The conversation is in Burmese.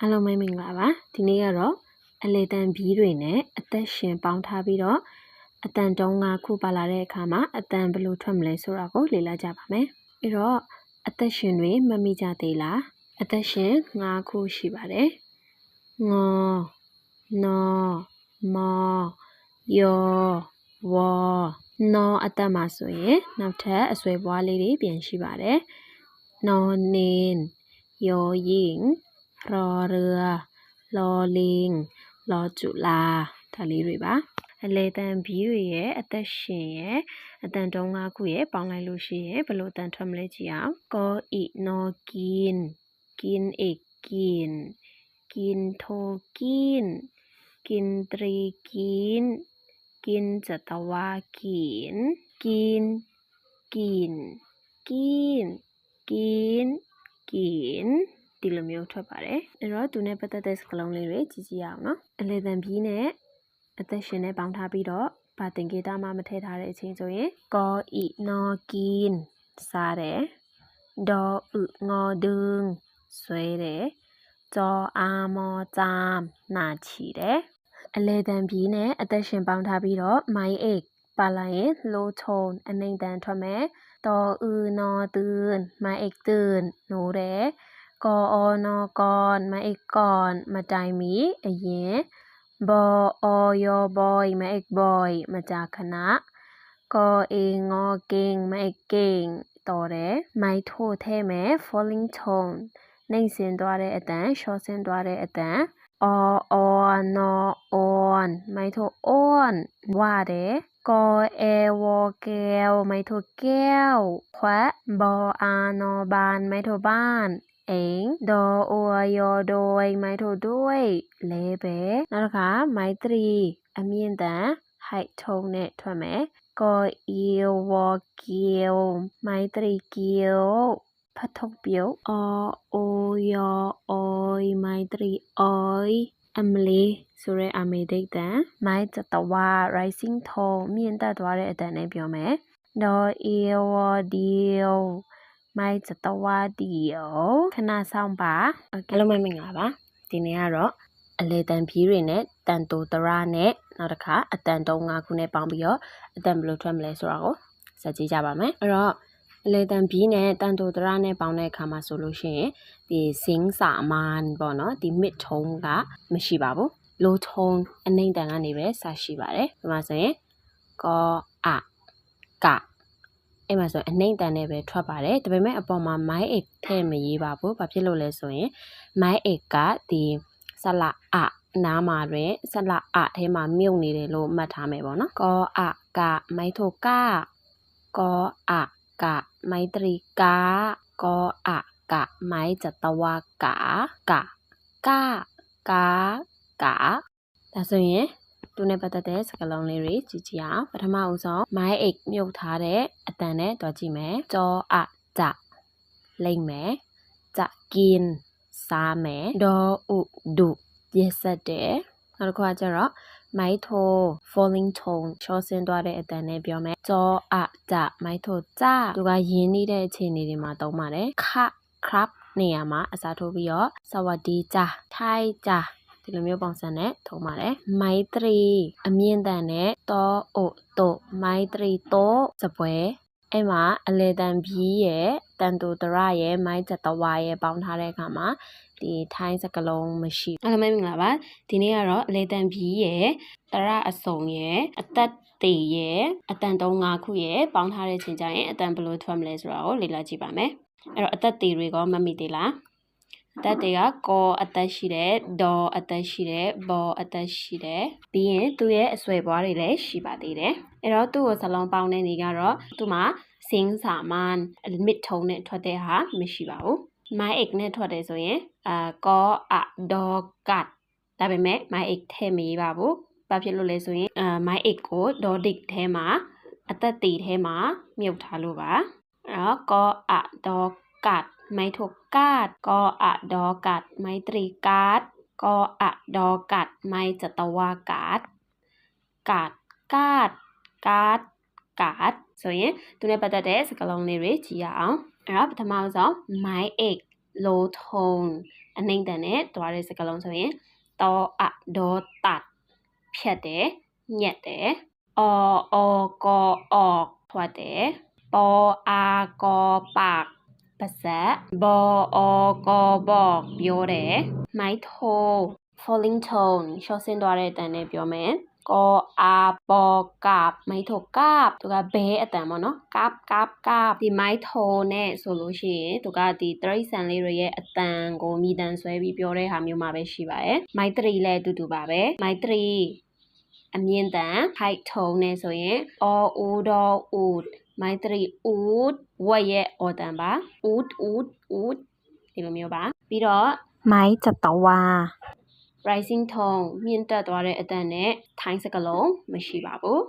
အားလုံးပဲမင်္ဂလာပါဒီနေ့ကတော့အလေတန်ဘီးတွေနဲ့အသက်ရှင်ပေါင်းထားပြီးတော့အတန်တုံးကခုပါလာတဲ့အခါမှာအတန်ဘယ်လိုထွက်မလဲဆိုတာကိုလေ့လာကြပါမယ်အဲ့တော့အသက်ရှင်တွေမမိကြသေးလားအသက်ရှင်၅ခုရှိပါတယ်ငေါနော်မောယောဝေါနော်အသက်မှာဆိုရင်နောက်ထပ်အဆွဲပွားလေးတွေပြန်ရှိပါတယ်နော်နင်းယောရင် รอเรือลอลิงลอจุลาဒါလေးတွေပါအလေတန်ဘီတွေရဲ့အသက်ရှင်ရဲ့အတန်တုံး၅ခုရဲ့ပေါင်းလိုက်လို့ရှိရင်ဘယ်လိုအတန်ထွက်မလဲကြည့်အောင်ကောဣနောกินกินเอกกินกินโทกินกินตรีกินกินจัตวากินกินกินกินกินกิน ဒီလိုမျိုးထွက်ပါတယ်အဲ့တော့သူနဲ့ပတ်သက်တဲ့စကားလုံးလေးတွေကြည့်ကြည့်ရအောင်နော်အလေတန်ဘီနဲ့အသက်ရှင်နဲ့ပေါင်းထားပြီးတော့ဘာသင်္ကေတမှမထည့်ထားတဲ့အချိန်ဆိုရင်ကောဣနောကင်းစားတယ်ဒေါ်ဥငေါ်ဒုံဆွဲတယ်ကြောအာမောจามနာချီတယ်အလေတန်ဘီနဲ့အသက်ရှင်ပေါင်းထားပြီးတော့မိုင်းအိတ်ပါလာရင်လိုချုံအနှိမ့်တန်ထွက်မယ်တော်ဥနောตืนမိုင်းအိတ်ตืนနိုးတယ် กอนอกอนมาเอกกอนมาใจมีเอเยบออยบอยมาเอกบอย มาจากคณะกอเองงอเก่งมาเอกเก่งต่อเรไม่โทเทแม่ falling tone นิ่งเส้นตัวเรอต่นชอเส้นตัวเรอต่ออออนอออนไม่โทอ้อนว่าเรกอเอวอแก้วไม่โทแก้วแควบออานอบานไม่โทบ้าน เองดอโอโยโดยไม้โทด้วยเลเบนะคะไม้ตรีอเมียนแต่ไฮทงเนทถูกไหมก็เอียววอเกียวไม้ตรีเกียวพัทกเปียวอโอยโอยไม้ตรีโอยอเมลีสุเรอเมเดิกแต่ไม่จะตว่าไรซิงโทเมียนแต่ตัวเรแต่ในเปียวไหมดอเอียวเดียว မိုက်စတဝါတီယောခဏဆောင်ပါအားလုံးပဲမင်္ဂလာပါဒီနေ့ကတော့အလေတန်ဖြီးတွေနဲ့တန်တိုတရနဲ့နောက်တစ်ခါအတန်တုံး၅ခုနဲ့ပေါင်းပြီးတော့အတန်ဘယ်လိုထွက်မလဲဆိုတာကိုစကြည့်ကြပါမယ်အဲ့တော့အလေတန်ဖြီးနဲ့တန်တိုတရနဲ့ပေါင်းတဲ့အခါမှာဆိုလို့ရှိရင်ဒီစင်းစာမန်ပေါ့နော်ဒီ mid tone ကမရှိပါဘူး low tone အနှိမ့်တန်ကနေပဲစရှိပါတယ်ဒီမှာဆိုရင်ကောအက အဲ့မှာဆိုအနှိမ့်တန်နဲ့ပဲထွက်ပါတယ်ဒါပေမဲ့အပေါ်မှာ my egg ထည့်မရေးပါဘူးဘာဖြစ်လို့လဲဆိုရင် my egg ကဒီဆလာအနားမှာတွင်ဆလာအထဲမှာမြုပ်နေတယ်လို့မှတ်ထားမယ်ပေါ့နော်ကောအကမိုက်ထိုကကောအကမိုက်တရီကကောအကမိုက်จตဝကကကကကဒါဆိုရင် သူနဲ့ပတ်သက်တဲ့စကားလုံးလေးတွေကြည့်ကြည့်အောင်ပထမဦးဆုံး my egg မြုပ်ထားတဲ့အတန်နဲ့တွားကြည့်မယ်ကြောအကြလိမ့်မယ်ကြกินစားမယ်ဒေါ်ဥဒုရက်ဆက်တယ်နောက်တစ်ခါကျတော့မိုက်ထို falling tone ချောဆင်းသွားတဲ့အတန်နဲ့ပြောမယ်ကြောအကြမိုက်ထိုကြသူကယင်းနေတဲ့အခြေအနေတွေမှာသုံးပါတယ်ခ crab နေရာမှာအစားထိုးပြီးတော့စဝဒီကြထိုင်ကြ ဒီလိုမျိုးပုံစံနဲ့ထုံးပါတယ်မိုက်3အမြင့်တန်နဲ့တောအိုတိုမိုက်3တောစပွဲအဲ့မှာအလေတန်ဘီးရဲ့တန်တူတရရဲ့မိုင်းချက်တဝါရဲ့ပေါင်းထားတဲ့အခါမှာဒီထိုင်းစကလုံးမရှိအားလုံးမင်္ဂလာပါဒီနေ့ကတော့အလေတန်ဘီးရဲ့တရအစုံရဲ့အသက်တေရဲ့အတန်သုံး၅ခုရဲ့ပေါင်းထားတဲ့ချိန်ကျရင်အတန်ဘယ်လိုထွက်မလဲဆိုတာကိုလေ့လာကြည့်ပါမယ်အဲ့တော့အသက်တေတွေကမမိသေးလား အသက်တွေကကောအသက်ရှိတယ်ဒေါ်အသက်ရှိတယ်ဘောအသက်ရှိတယ်ပြီးရင်သူ့ရဲ့အဆွဲပွားတွေလည်းရှိပါသေးတယ်အဲ့တော့သူ့ကိုစလုံးပေါင်းတဲ့နေကတော့သူ့မှာစင်းစာမန် mid tone နဲ့ထွက်တဲ့ဟာမရှိပါဘူး my egg နဲ့ထွက်တယ်ဆိုရင်အာကောအဒေါ်ကတ်ဒါပေမဲ့ my egg ထဲမရေးပါဘူးဘာဖြစ်လို့လဲဆိုရင်အာ my egg ကိုဒေါ်ဒစ်ထဲမှာအသက်တီထဲမှာမြုပ်ထားလို့ပါအဲ့တော့ကောအဒေါ်ကတ် ไม่ถูกกาดก็อะดอกัดไม่ตรีกาดก็อะดอกัดไม่จตวากาดกาดกาดกาดกาดဆိုရင်သူနဲ့ပတ်သက်တဲ့စကားလုံးလေးတွေကြည့်ရအောင်အဲ့တော့ပထမဆုံး my egg low tone အနှိမ့်တန်နဲ့သွားတဲ့စကားလုံးဆိုရင်တောအဒေါတတ်ဖြတ်တယ်ညက်တယ်အော်အော်ကောအော်ထွက်တယ်ပေါ်အာကောပาก ပါစက်ဘောအော်ကောဘောပြောတယ်မိုက်ထိုး falling tone ရှော့ဆင်းသွားတဲ့အတန်နဲ့ပြောမယ်ကောအာပေါ်ကပ်မိုက်ထိုကပ်သူကဘဲအတန်ပေါ့နော်ကပ်ကပ်ကပ်ဒီမိုက်ထိုနဲ့ဆိုလို့ရှိရင်သူကဒီတရိတ်ဆန်လေးတွေရဲ့အတန်ကိုမိတန်ဆွဲပြီးပြောတဲ့ဟာမျိုးမှာပဲရှိပါတယ်မိုက်တရီလည်းအတူတူပါပဲမိုက်တရီအမြင့်တန် height tone နဲ့ဆိုရင် all ood all ood မိုင်း3 oot ဝက်ရဲ့အော်တန်ပါ oot oot oot ဒီလိုမျိုးပါပြီးတော့မိုင်းချက်တော်ဝါ rising tone မြင့်တက်သွားတဲ့အတန်နဲ့ထိုင်းစကလုံးမရှိပါဘူး